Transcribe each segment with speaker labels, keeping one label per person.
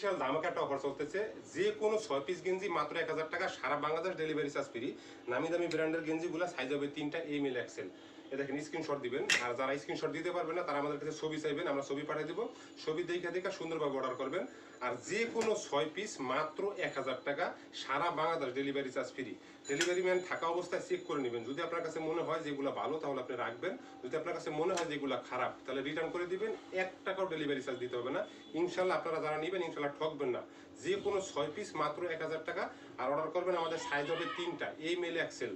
Speaker 1: বিশাল ধামাকা একটা অফার চলতেছে। যে কোনো ছয় পিস গেঞ্জি মাত্র এক হাজার টাকা, সারা বাংলাদেশ ডেলিভারি চার্জ ফ্রি নামি দামি ব্র্যান্ডের গেঞ্জিগুলো সাইজ হবে তিনটা এম এল এক্সেল এ দেখেন স্ক্রিনশট দিবেন। আর যারা স্ক্রিনশট দিতে পারবে না, তারা আমাদের কাছে ছবি চাইবেন, আমরা ছবি পাঠিয়ে দিব। ছবি দেখে দেখে সুন্দরভাবে অর্ডার করবেন। আর যে কোনো ছয় পিস মাত্র এক হাজার টাকা, সারা Bangladesh delivery charge free delivery man থাকা অবস্থায় চেক করে নেবেন। যদি আপনার কাছে মনে হয় যেগুলো ভালো, তাহলে আপনি রাখবেন। যদি আপনার কাছে মনে হয় যেগুলো খারাপ, তাহলে রিটার্ন করে দিবেন। এক টাকাও ডেলিভারি চার্জ দিতে হবে না। ইনশাল্লাহ আপনারা যারা নেবেন ইনশাল্লাহ ঠকবেন না। যে কোনো ছয় পিস মাত্র এক হাজার টাকা। আর অর্ডার করবেন আমাদের সাইজ হবে তিনটা। M L XL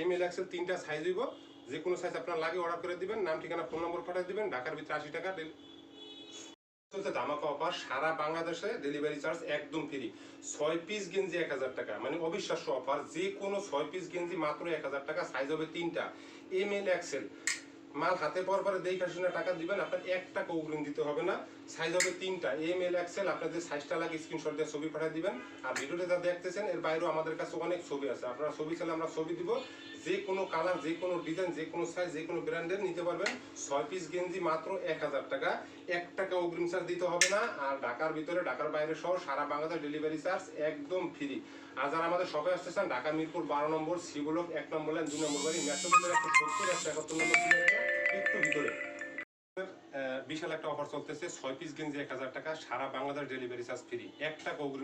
Speaker 1: M L XL তিনটা সাইজ হইব। যে কোনো সাইজ আপনার লাগে অর্ডার করে দিবেন, নাম, ঠিকানা ফোন নম্বর পাঠিয়ে দিবেন, ঢাকার ভিতরে আশি টাকা চলছে ধামাকা অফার সারা বাংলাদেশে ডেলিভারি চার্জ একদম ফ্রি ছয় পিস গেঞ্জি এক হাজার টাকা মানে অবিশ্বাস্য অফার যে কোনো ছয় পিস গেঞ্জি মাত্র এক হাজার টাকা সাইজ হবে তিনটা। এম এল এক্সেল মাল হাতে পাওয়ার পরে দেখে শুনে টাকা দিবেন, আপনার এক টাকা অগ্রিম দিতে হবে না। সাইজ হবে তিনটা এম এল এক্সেল আপনাদের সাইজটা লাগে স্ক্রিনশট দিয়ে ছবি পাঠিয়ে দিবেন। আর ভিডিওতে যা দেখতেছেন, এর বাইরেও আমাদের কাছে অনেক ছবি আছে। আপনারা ছবি চাইলে আমরা ছবি দিব। যে কোনো কালার যে কোনো ডিজাইন যে কোনো সাইজ যে কোনো ব্র্যান্ডের নিতে পারবেন। ছয় পিস গেঞ্জি মাত্র এক হাজার টাকা। এক টাকা অগ্রিম চার্জ দিতে হবে না। আর ঢাকার ভিতরে, ঢাকার বাইরে সহ সারা বাংলাদেশ ডেলিভারি চার্জ একদম ফ্রি আর যারা আমাদের শপে আসতেছেন ঢাকা মিরপুর বারো নম্বর সিগুলোক এক নম্বর লাইন দুই নম্বর বাড়ি মেট্রোপোলের একশো সত্তর, একশো একাত্তর নম্বর একটু ভিতরে। বিশাল একটা অফার চলতেছে, ছয় পিস গেঞ্জি এক হাজার টাকা, সারা বাংলাদেশ ডেলিভারি চার্জ ফ্রি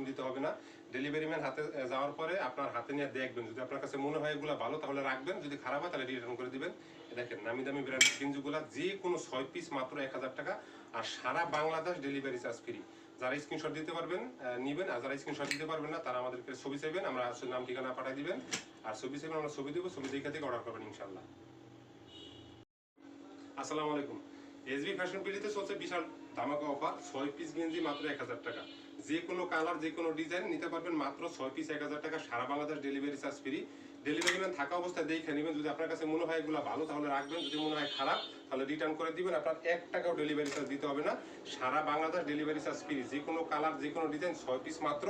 Speaker 1: দিতে হবে না। ডেলিভারি ম্যান হাতে যাওয়ার পরে আপনার হাতে নিয়ে দেখবেন। যদি আপনার কাছে মনে হয় এগুলো ভালো, তাহলে রাখবেন। যদি খারাপ হয়, তাহলে রিটার্ন করে দিবেন। দেখেন নামি দামি গেঞ্জিগুলো যে কোনো ছয় পিস মাত্র এক হাজার টাকা, আর সারা বাংলাদেশ ডেলিভারি চার্জ ফ্রি যারা স্ক্রিনশট দিতে পারবেন নিবেন, আর যারা স্ক্রিনশট দিতে পারবেন না, তারা আমাদেরকে ছবি চাইবেন, আমরা নাম ঠিকানা পাঠিয়ে দিবেন। আর ছবি চাইবেন, আমরা ছবি দেবো, ছবি দেখে থেকে অর্ডার করবেন ইনশাল্লাহ আসসালামু আলাইকুম। এসবি ফ্যাশন পিডিতে চলছে বিশাল ধামাকা অফার, ছয় পিস গেঞ্জি মাত্র এক হাজার টাকা। যে কোনো কালার, যে কোনো ডিজাইন নিতে পারবেন মাত্র ছয় পিস এক হাজার টাকা, সারা Bangladesh delivery charge free. Delivery man থাকা অবস্থায় দেখে নেবেন, যদি আপনার কাছে মনে হয় এগুলো ভালো, তাহলে রাখবেন, যদি মনে হয় খারাপ, তাহলে রিটার্ন করে দিবেন, আপনার এক টাকাও ডেলিভারি চার্জ দিতে হবে না। সারা বাংলাদেশ ডেলিভারি চার্জ ফ্রি, যে কোনো কালার, যে কোনো ডিজাইন, ছয় পিস মাত্র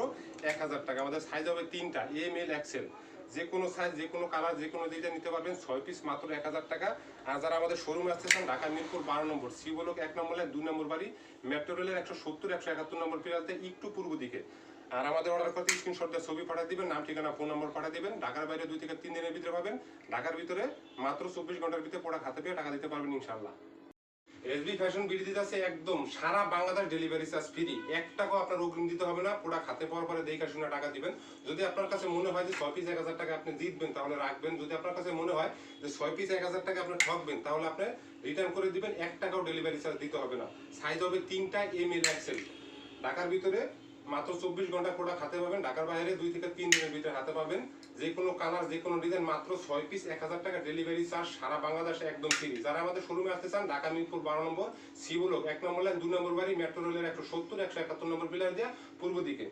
Speaker 1: এক হাজার টাকা। আমাদের সাইজ হবে তিনটা এম এল এক্সেল যে কোনো সাইজ যে কোনো কালার যে কোনো ডিজাইন নিতে পারবেন, ছয় পিস মাত্র এক হাজার টাকা। আর যারা আমাদের শোরুমে আসতেছেন ঢাকা মিরপুর বারো নম্বর, সি বলক এক নম্বর লাইন দুই নম্বর বাড়ি মেট্রো রেলের একশো সত্তর, একশো একাত্তর নম্বর পিলাতে একটু পূর্ব দিকে। আর আমাদের অর্ডার করতে স্ক্রিনশট দিয়ে ছবি পাঠিয়ে দিবেন, নাম, ঠিকানা ফোন নম্বর পাঠিয়ে দিবেন। ঢাকার বাইরে দুই থেকে তিন দিনের ভিতরে পাবেন। ঢাকার ভিতরে মাত্র চব্বিশ ঘণ্টার ভিতরে পড়া হাতে পেয়ে টাকা দিতে পারবেন ইনশাল্লাহ এসবি ফ্যাশন বিডি আছে একদম সারা বাংলাদেশ ডেলিভারি চার্জ ফ্রি। এক টাকাও আপনার অগ্রিম দিতে হবে না প্রোডাক্ট হাতে পাওয়ার পরে দেখে শুনে টাকা দিবেন। যদি আপনার কাছে মনে হয় যে ছয় পিস এক হাজার টাকা আপনি জিতবেন, তাহলে রাখবেন। যদি আপনার কাছে মনে হয় যে ছয় পিস এক হাজার টাকা আপনি ঠকবেন, তাহলে আপনি রিটার্ন করে দিবেন। এক টাকাও ডেলিভারি চার্জ দিতে হবে না। সাইজ হবে তিনটা এম এল এক্সেল ঢাকার ভিতরে মাত্র চব্বিশ ঘণ্টা প্রোডাক্ট হাতে পাবেন, ঢাকার বাইরে দুই থেকে তিন দিনের ভিতরে হাতে পাবেন। যে কোনো কালার যে কোনো ডিজাইন মাত্র ছয় পিস এক হাজার টাকা ডেলিভারি চার্জ সারা বাংলাদেশে একদম ফ্রি যারা আমাদের শোরুমে আসতে চান, ঢাকা, মিরপুর, বারো নম্বর সিবুলক এক নম্বর লাইন দু নম্বর বাড়ি মেট্রো রেলের একশো সত্তর, একশো একাত্তর নম্বর পিলার দেওয়া পূর্ব দিকে।